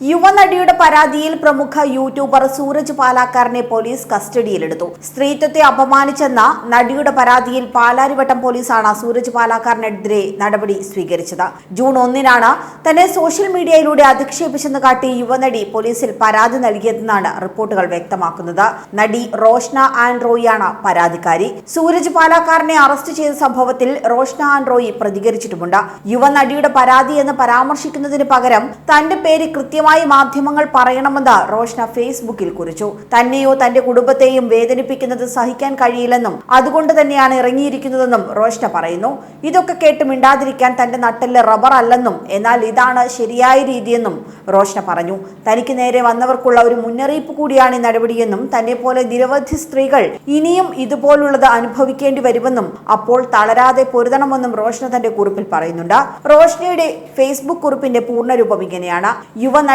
യുവനടിയുടെ പരാതിയിൽ പ്രമുഖ YouTuber Sooraj പാലാക്കാരനെ police കസ്റ്റഡിയിലെടുത്തു. സ്ത്രീത്വത്തെ അപമാനിച്ചെന്ന നടിയുടെ പരാതിയിൽ പാലാരിവട്ടം പോലീസാണ് സൂരജ് പാലാക്കാരനെതിരെ നടപടി സ്വീകരിച്ചത്. ജൂൺ ഒന്നിനാണ് തന്നെ സോഷ്യൽ മീഡിയയിലൂടെ അധിക്ഷേപിച്ചെന്ന് കാട്ടി യുവനടി പോലീസിൽ പരാതി നൽകിയതെന്നാണ് റിപ്പോർട്ടുകൾ വ്യക്തമാക്കുന്നത്. നടി റോഷ്ന ആൻഡ്രോയിയാണ് പരാതിക്കാരി. സൂരജ് പാലാക്കാരനെ അറസ്റ്റ് ചെയ്ത സംഭവത്തിൽ റോഷ്ന ആൻഡ്രോയി പ്രതികരിച്ചിട്ടുമുണ്ട്. യുവനടിയുടെ പരാതി എന്ന് പരാമർശിക്കുന്നതിന് പകരം തന്റെ പേര് കൃത്യമായി മാധ്യമങ്ങൾ പറയണമെന്ന് റോഷ്ന ഫേസ്ബുക്കിൽ കുറിച്ചു. തന്നെയോ തന്റെ കുടുംബത്തെയും വേദനിപ്പിക്കുന്നത് സഹിക്കാൻ കഴിയില്ലെന്നും അതുകൊണ്ട് തന്നെയാണ് ഇറങ്ങിയിരിക്കുന്നതെന്നും റോഷ്ന പറയുന്നു. ഇതൊക്കെ കേട്ട് മിണ്ടാതിരിക്കാൻ തന്റെ നട്ടൽ റബ്ബർ അല്ലെന്നും എന്നാൽ ഇതാണ് ശരിയായ രീതിയെന്നും റോഷ്ന പറഞ്ഞു. തനിക്ക് നേരെ വന്നവർക്കുള്ള ഒരു മുന്നറിയിപ്പ് കൂടിയാണ് ഈ നടപടിയെന്നും തന്നെ പോലെ നിരവധി സ്ത്രീകൾ ഇനിയും ഇതുപോലുള്ളത് അനുഭവിക്കേണ്ടി വരുമെന്നും അപ്പോൾ തളരാതെ പൊരുതണമെന്നും റോഷ്ന തന്റെ കുറിപ്പിൽ പറയുന്നുണ്ട്. റോഷ്നയുടെ ഫേസ്ബുക്ക് കുറിപ്പിന്റെ പൂർണരൂപം ഇങ്ങനെയാണ്.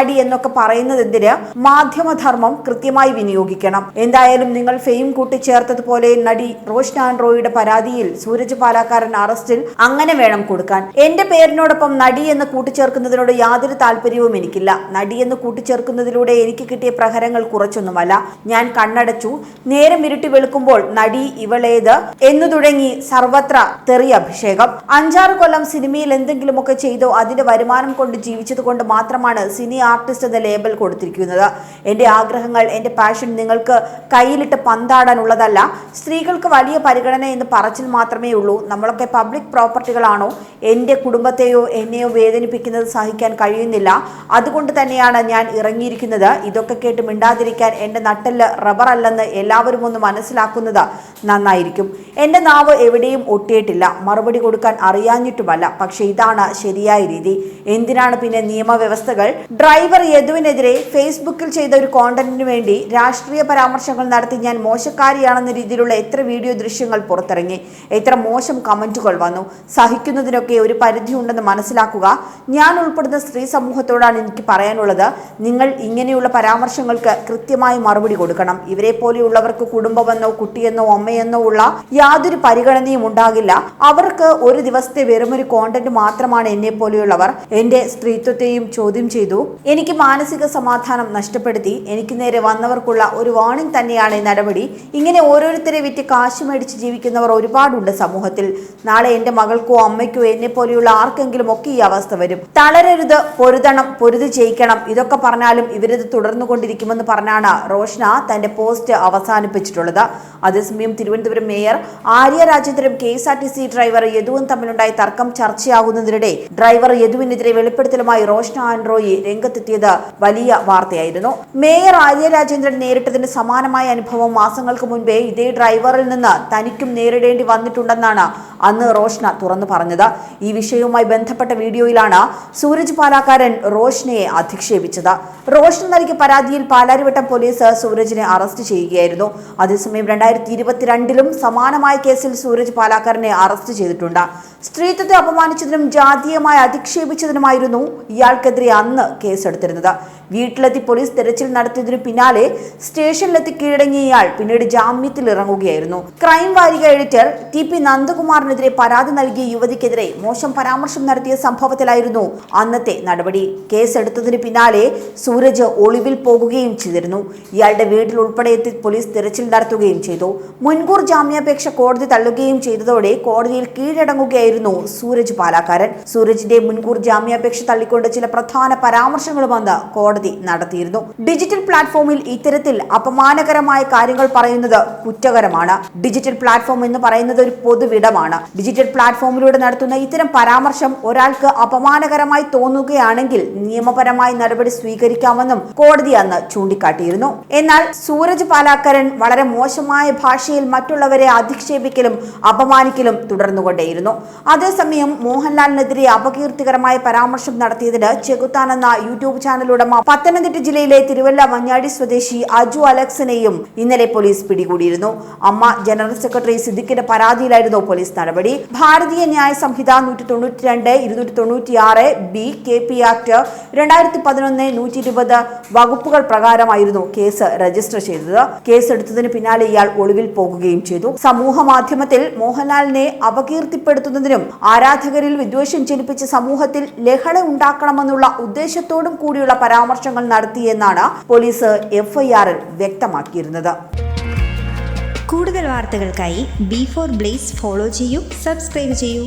യുവനടി എന്നൊക്കെ പറയുന്നത് എന്തിന്? മാധ്യമധർമ്മം കൃത്യമായി വിനിയോഗിക്കണം. എന്തായാലും നിങ്ങൾ ഫെയിം കൂട്ടിച്ചേർത്തതുപോലെ നടി റോഷ്ന ആൻഡ്രോയുടെ പരാതിയിൽ സൂരജ് പാലാക്കാരൻ അറസ്റ്റിൽ അങ്ങനെ വേണം കൊടുക്കാൻ. എന്റെ പേരിനോടൊപ്പം നടി എന്ന് കൂട്ടിച്ചേർക്കുന്നതിനോട് യാതൊരു താല്പര്യവും എനിക്കില്ല. നടി എന്ന് കൂട്ടിച്ചേർക്കുന്നതിലൂടെ എനിക്ക് കിട്ടിയ പ്രഹരങ്ങൾ കുറച്ചൊന്നുമല്ല. ഞാൻ കണ്ണടച്ചു. നേരം ഇരുട്ടി വെളുക്കുമ്പോൾ നടി ഇവളേത് എന്നു തുടങ്ങി സർവത്ര തെറി അഭിഷേകം. അഞ്ചാറ് കൊല്ലം സിനിമയിൽ എന്തെങ്കിലുമൊക്കെ ചെയ്തോ അതിന്റെ വരുമാനം കൊണ്ട് ജീവിച്ചത് കൊണ്ട് മാത്രമാണ് സിനി ആർട്ടിസ്റ്റ് എന്ന ലേബൽ കൊടുത്തിരിക്കുന്നത്. എന്റെ ആഗ്രഹങ്ങൾ എന്റെ പാഷൻ നിങ്ങൾക്ക് കയ്യിലിട്ട് പന്താടാനുള്ളതല്ല. സ്ത്രീകൾക്ക് വലിയ പരിഗണന എന്ന് പറച്ചിൽ മാത്രമേ ഉള്ളൂ. നമ്മളൊക്കെ പബ്ലിക് പ്രോപ്പർട്ടികളാണോ എന്റെ കുടുംബത്തെയോ എന്നെയോ വേദനിപ്പിക്കുന്നത് സഹിക്കാൻ കഴിയുന്നില്ല. അതുകൊണ്ട് തന്നെയാണ് ഞാൻ ഇറങ്ങിയിരിക്കുന്നത്. ഇതൊക്കെ കേട്ട് മിണ്ടാതിരിക്കാൻ എന്റെ നട്ടെല്ല് റബ്ബർ അല്ലെന്ന് എല്ലാവരും ഒന്ന് മനസ്സിലാക്കുന്നത് നന്നായിരിക്കും. എന്റെ നാവ് എവിടെയും ഒട്ടിയിട്ടില്ല. മറുപടി കൊടുക്കാൻ അറിയാഞ്ഞിട്ടുമല്ല. പക്ഷേ ഇതാണ് ശരിയായ രീതി. എന്തിനാണ് പിന്നെ നിയമവ്യവസ്ഥകൾ? ഡ്രൈവർ യദുവിനെതിരെ ഫേസ്ബുക്കിൽ ചെയ്ത ഒരു കോണ്ടന്റിന് വേണ്ടി രാഷ്ട്രീയ പരാമർശങ്ങൾ നടത്തി ഞാൻ മോശക്കാരിയാണെന്ന രീതിയിലുള്ള എത്ര വീഡിയോ ദൃശ്യങ്ങൾ പുറത്തിറങ്ങി എത്ര മോശം കമന്റുകൾ വന്നു സഹിക്കുന്നതിനൊക്കെ ഒരു പരിധിയുണ്ടെന്ന് മനസ്സിലാക്കുക. ഞാൻ ഉൾപ്പെടുന്ന സ്ത്രീ സമൂഹത്തോടാണ് എനിക്ക് പറയാനുള്ളത്. നിങ്ങൾ ഇങ്ങനെയുള്ള പരാമർശങ്ങൾക്ക് കൃത്യമായി മറുപടി കൊടുക്കണം. ഇവരെ പോലെയുള്ളവർക്ക് കുടുംബമെന്നോ കുട്ടിയെന്നോ അമ്മയെന്നോ ഉള്ള യാതൊരു പരിഗണനയും ഉണ്ടാകില്ല. അവർക്ക് ഒരു ദിവസത്തെ വെറുമൊരു കോണ്ടന്റ് മാത്രമാണ് എന്നെ പോലെയുള്ളവർ എന്റെ സ്ത്രീത്വത്തെയും ചോദ്യം ചെയ്തു. എനിക്ക് മാനസിക സമാധാനം നഷ്ടപ്പെടുത്തി. എനിക്ക് നേരെ വന്നവർക്കുള്ള ഒരു വാണിംഗ് തന്നെയാണ് ഈ നടപടി. ഇങ്ങനെ ഓരോരുത്തരെ വിറ്റ് കാശ് മേടിച്ച് ജീവിക്കുന്നവർ ഒരുപാടുണ്ട് സമൂഹത്തിൽ. നാളെ എന്റെ മകൾക്കോ അമ്മയ്ക്കോ എന്നെ പോലെയുള്ള ആർക്കെങ്കിലും ഒക്കെ ഈ അവസ്ഥ വരും. തളരരുത് പൊരുതണം പൊരുതി ചെയ്യിക്കണം ഇതൊക്കെ പറഞ്ഞാലും ഇവരിത് തുടർന്നു കൊണ്ടിരിക്കുമെന്ന് പറഞ്ഞാണ് റോഷ്ന തന്റെ പോസ്റ്റ് അവസാനിപ്പിച്ചിട്ടുള്ളത്. അതേസമയം Thiruvananthapuram mayor Arya Rajendran K S R T C driver യദുവും തമ്മിലുണ്ടായ തർക്കം ചർച്ചയാകുന്നതിനിടെ ഡ്രൈവർ യദുവിനെതിരെ വെളിപ്പെടുത്തലുമായി റോഷ്ന ആൻഡ്രോയി രംഗത്തെത്തിയത് വലിയ വാർത്തയായിരുന്നു. മേയർ ആര്യ രാജേന്ദ്രൻ നേരിട്ടതിന് സമാനമായ അനുഭവം മാസങ്ങൾക്ക് മുൻപേ ഇതേ ഡ്രൈവറിൽ നിന്ന് തനിക്കും നേരിടേണ്ടി വന്നിട്ടുണ്ടെന്നാണ് അന്ന് റോഷ്ന തുറന്നു പറഞ്ഞത്. ഈ വിഷയവുമായി ബന്ധപ്പെട്ട വീഡിയോയിലാണ് സൂരജ് പാലാക്കാരൻ റോഷ്നയെ അധിക്ഷേപിച്ചത്. റോഷ്ന നൽകിയ പരാതിയിൽ പാലാരിവട്ടം പോലീസ് സൂരജിനെ അറസ്റ്റ് ചെയ്യുകയായിരുന്നു. അതേസമയം രണ്ടായിരത്തി ഇരുപത്തിരണ്ടിലും സമാനമായ കേസിൽ സൂരജ് പാലാക്കാരനെ അറസ്റ്റ് ചെയ്തിട്ടുണ്ട്. സ്ത്രീത്വത്തെ അപമാനിച്ചതിനും ജാതീയമായി അധിക്ഷേപിച്ചതിനുമായിരുന്നു ഇയാൾക്കെതിരെ അന്ന് കേസെടുത്തിരുന്നത്. വീട്ടിലെത്തി പോലീസ് തെരച്ചിൽ നടത്തിയതിനു പിന്നാലെ സ്റ്റേഷനിലെത്തി കീഴടങ്ങിയ ഇയാൾ പിന്നീട് ജാമ്യത്തിൽ ഇറങ്ങുകയായിരുന്നു. ക്രൈം വാരിക എഡിറ്റർ ടി പി നന്ദകുമാറിനെതിരെ പരാതി നൽകിയ യുവതിക്കെതിരെ മോശം പരാമർശം നടത്തിയ സംഭവത്തിലായിരുന്നു അന്നത്തെ നടപടി. കേസെടുത്തതിന് പിന്നാലെ സൂരജ് ഒളിവിൽ പോകുകയും ചെയ്തിരുന്നു. ഇയാളുടെ വീട്ടിൽ ഉൾപ്പെടെ എത്തി പോലീസ് തിരച്ചിൽ നടത്തുകയും ചെയ്തു. മുൻകൂർ ജാമ്യാപേക്ഷ കോടതി തള്ളുകയും ചെയ്തതോടെ കോടതിയിൽ കീഴടങ്ങുകയായിരുന്നു സൂരജ് പാലാക്കാരൻ. സൂരജിന്റെ മുൻകൂർ ജാമ്യാപേക്ഷ തള്ളിക്കൊണ്ട് ചില പ്രധാന പരാമർശങ്ങളും അന്ന് കോടതി നടത്തിയിരുന്നു. ഡിജിറ്റൽ പ്ലാറ്റ്ഫോമിൽ ഇത്തരത്തിൽ അപമാനകരമായ കാര്യങ്ങൾ പറയുന്നത് കുറ്റകരമാണ്. ഡിജിറ്റൽ പ്ലാറ്റ്ഫോം എന്ന് പറയുന്നത് ഒരു പൊതുവിടമാണ്. ഡിജിറ്റൽ പ്ലാറ്റ്ഫോമിലൂടെ നടത്തുന്ന ഇത്തരം പരാമർശം ഒരാൾക്ക് അപമാനകരമായി തോന്നുകയാണെങ്കിൽ നിയമപരമായി നടപടി സ്വീകരിക്കാമെന്നും കോടതി അന്ന് ചൂണ്ടിക്കാട്ടിയിരുന്നു. എന്നാൽ സൂരജ് പാലാക്കരൻ വളരെ മോശമായ ഭാഷയിൽ മറ്റുള്ളവരെ അധിക്ഷേപിക്കലും അപമാനിക്കലും തുടർന്നുകൊണ്ടേയിരുന്നു. അതേസമയം മോഹൻലാലിനെതിരെ അപകീർത്തികരമായ പരാമർശം നടത്തിയതിന് ചെകുത്താൻ എന്ന യൂട്യൂബ് ചാനൽ ഉടമ പത്തനംതിട്ട ജില്ലയിലെ തിരുവല്ല മഞ്ഞാടി സ്വദേശി അജു അലക്സിനെയും ഇന്നലെ പോലീസ് പിടികൂടിയിരുന്നു. അമ്മ ജനറൽ സെക്രട്ടറി സിദ്ദിഖിന്റെ പരാതിയിലായിരുന്നു പോലീസ് നടപടി. ഭാരതീയ ന്യായ സംഹിത നൂറ്റി തൊണ്ണൂറ്റി രണ്ട് ഇരുന്നൂറ്റി തൊണ്ണൂറ്റി ആറ് ബി കെ പി ആക്ട് രണ്ടായിരത്തി പതിനൊന്ന് നൂറ്റി ഇരുപത് വകുപ്പുകൾ പ്രകാരമായിരുന്നു കേസ് രജിസ്റ്റർ ചെയ്തത്. കേസെടുത്തതിന് പിന്നാലെ ഇയാൾ ഒളിവിൽ പോകുകയും ചെയ്തു. സമൂഹ മാധ്യമത്തിൽ മോഹൻലാലിനെ അപകീർത്തിപ്പെടുത്തുന്നതിനും ആരാധകരിൽ വിദ്വേഷം ജനിപ്പിച്ച് സമൂഹത്തിൽ ലഹള ഉണ്ടാക്കണമെന്നുള്ള ഉദ്ദേശത്തോടും കൂടിയുള്ള പരാമർശം പരാമർശങ്ങൾ നടത്തിയെന്നാണ് പോലീസ് എഫ്ഐആറിൽ വ്യക്തമാക്കിയിരുന്നത്. കൂടുതൽ വാർത്തകൾക്കായി ബി ഫോർ ബ്ലേസ് ഫോളോ ചെയ്യൂ സബ്സ്ക്രൈബ് ചെയ്യൂ.